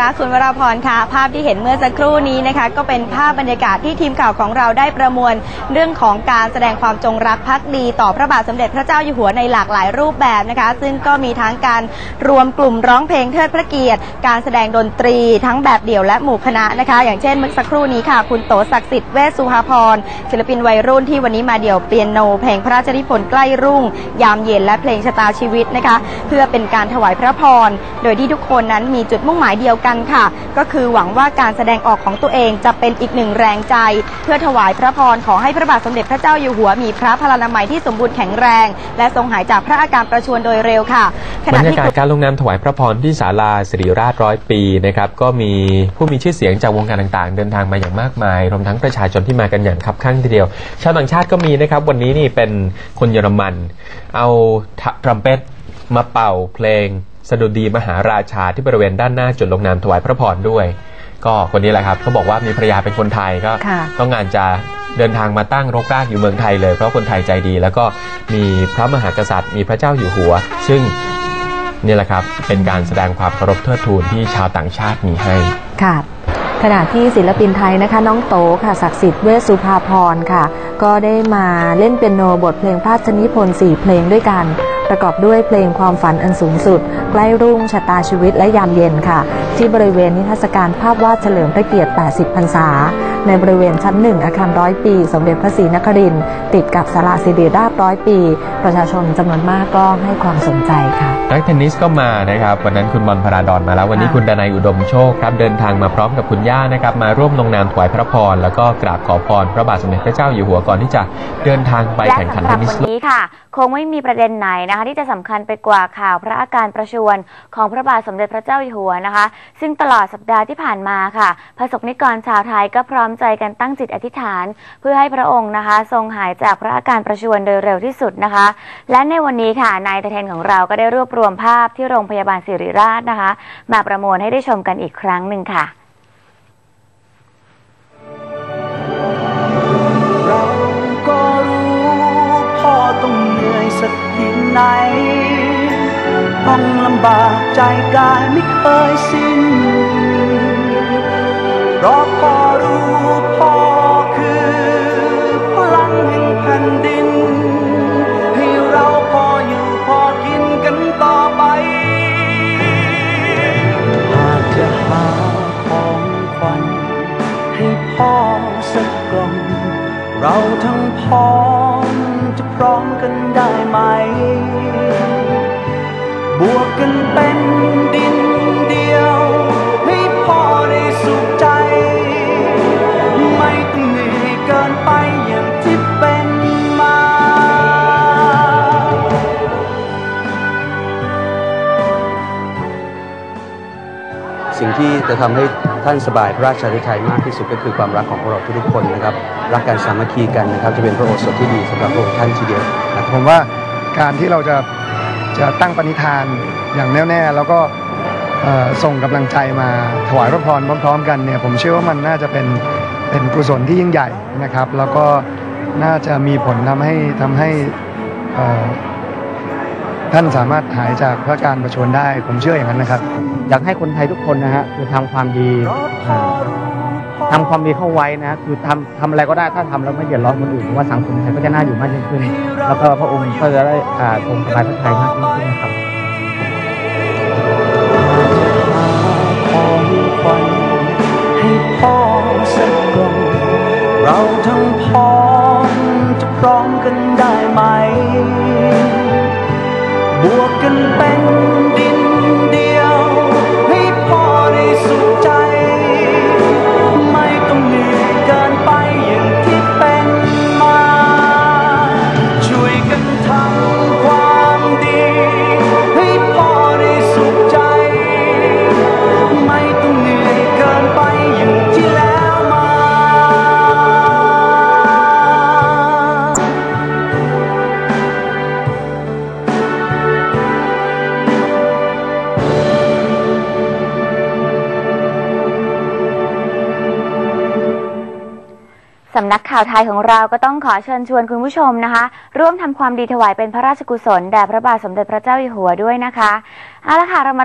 รักคุณวราพรค่ะ ภาพที่เห็นเมื่อสักครู่นี้นะคะ ก็เป็นภาพบรรยากาศที่ทีมข่าวของเราได้ประมวลเรื่องของการแสดงความจงรักภักดี ต่อพระบาทสมเด็จพระเจ้าอยู่หัวในหลากหลายรูปแบบนะคะ ซึ่งก็มีทั้งการรวมกลุ่มร้องเพลงเทิดพระเกียรติ การแสดงดนตรีทั้งแบบเดี่ยวและหมู่คณะนะคะ อย่างเช่นเมื่อสักครู่นี้ค่ะ คุณโตศักดิ์สิทธิ์เวสุภาพรศิลปินวัยรุ่นที่วันนี้มาเดี่ยวเปียโน เพลงพระราชนิพนธ์ใกล้รุ่ง ยามเย็นและเพลงชะตาชีวิตนะคะ เพื่อเป็นการถวายพระพรโดยที่ทุกคนนั้นมีจุดมุ่งหมายเดียวกันค่ะ ก็คือหวังว่าการแสดงออกของตัวเองจะเป็นอีกหนึ่งแรงใจ เพื่อถวายพระพรขอให้พระบาทสมเด็จพระเจ้าอยู่หัวมีพระพลานามัยที่สมบูรณ์แข็งแรง และทรงหายจากพระอาการประชวรโดยเร็วค่ะขบรณะรยาที่กาศการลงนามถวายพระพรที่ศาลาสิริราชร้อยปีนะครับก็มีผู้มีชื่อเสียงจากวงการต่างๆ เดินทางมาอย่างมากมายรวมทั้งประชาชนที่มากันอย่างคับข้างทีเดียว ชาวต่างชาติก็มีนะครับ วันนี้นี่เป็นคนเยอรมัน เอาทรัมเป็ตมาเป่าเพลง สดุดีมหาราชาที่บริเวณด้านหน้าจุดลงนามถวายพระพรด้วย ก็คนนี้แหละครับเขาบอกว่ามีภรรยาเป็นคนไทยก็ค่ะต้องงานจะเดินทางมาตั้งรกรากอยู่เมืองไทยเลยเพราะคนไทยใจดี แล้วก็มีพระมหากษัตริย์ มีพระเจ้าอยู่หัว ซึ่งนี่แหละครับเป็นการแสดงความเคารพเทิดทูนที่ชาวต่างชาติมีให้ค่ะขณะที่ศิลปินไทยนะคะ น้องโตค่ะศักดิ์สิทธิ์เวชสุภาพรค่ะ ก็ได้มาเล่นเปียโนบทเพลงพระราชนิพนธ์4เพลงด้วยกัน ประกอบด้วยเพลงความฝันอันสูงสุด ใกล้รุ่งชะตาชีวิตและยามเย็นค่ะ ที่บริเวณนิทรรศการภาพวาดเฉลิมพระเกียรติ 80 พรรษาในบริเวณชั้นหนึ่งอาคารร้อยปี สมเด็จพระศรีนครินทร์ติดกับศาลาสิริราชร้อยปี ประชาชนจำนวนมากก็ให้ความสนใจค่ะนักเทนนิสก็มานะครับ วันนั้นคุณบอลพราดอนมาแล้ว วันนี้ค่ะคุณดนัยอุดมโชคครับเดินทางมาพร้อมกับคุณย่านะครับมาร่วมลงนามถวายพระพรแล้วก็กราบขอพรพระบาทสมเด็จพระเจ้าอยู่หัวก่อนที่จะเดินทางไปและแข่งขันสำหเทรับนนิสวันนี้ค่ะ คงไม่มีประเด็นไหนนะคะ ที่จะสำคัญไปกว่าข่าวพระอาการประชวรของพระบาทสมเด็จพระเจ้าอยู่หัวนะคะ ซึ่งตลอดสัปดาห์ที่ผ่านมาค่ะประสบนิกรชาวไทยก็พร้อมใจกันตั้งจิตอธิษฐาน เพื่อให้พระองค์นะคะ ทรงหายจากพระอาการประชวรโดยเร็วที่สุดนะคะ และในวันนี้ค่ะนายเทนของเราก็ได้รวบรวมภาพที่โรงพยาบาลศิริราชนะคะ มาประมวลให้ได้ชมกันอีกครั้งหนึ่งค่ะสักเพียงไหนต้องลำบากใจกายไม่เคยสิ้น เพราะพ่อรู้พ่อคือพลังแห่งแผ่นดิน ให้เราพออยู่พอกินกันต่อไป หากจะหาของขวัญให้พ่อสักกล่องเราทั้งพ้องจะพร้อมกันได้ไหม บวกกันเป็น ที่จะทำให้ท่านสบายพระราชาธิไทยมากที่สุดก็คือความรักของพวกเราทุกๆคนนะครับ รักการสามัคคีกันนะครับ จะเป็นพระโอษฐ์ที่ดีสำหรับพระองค์ท่านทีเดียวนะผมว่าการที่เราจะจะตั้งปณิธานอย่างแน่วแน่แล้วก็ส่งกำลังใจมาถวายพระพรพร้อม ๆ กันเนี่ยผมเชื่อว่ามันน่าจะเป็นเป็นกุศลที่ยิ่งใหญ่นะครับ แล้วก็น่าจะมีผลทำให้ทำให้ ท่านสามารถหายจากพระการประชวรได้ ผมเชื่ออย่างนั้นนะครับ อยากให้คนไทยทุกคนนะฮะคือทำความดีอ่าทำความดีเข้าไว้นะคือทำทำอะไรก็ได้ถ้าทำแล้วไม่เดือดร้อนคนอื่นว่าสังคมไทยก็จะน่าอยู่มากยิ่งขึ้น แล้วก็พระองค์ก็จะได้อ่าทรงสบายพระทัยมากยิ่งขึ้นนะครับเราทั้งพ้องจะพร้อมกันได้ไหม บวกกันเป็นดินเดี สำนักข่าวไทยของเราก็ต้องขอเชิญชวนคุณผู้ชมนะคะ ร่วมทำความดีถวายเป็นพระราชกุศลแด่พระบาทสมเด็จพระเจ้าอยู่หัวด้วยนะคะเอาละค่ะเรามา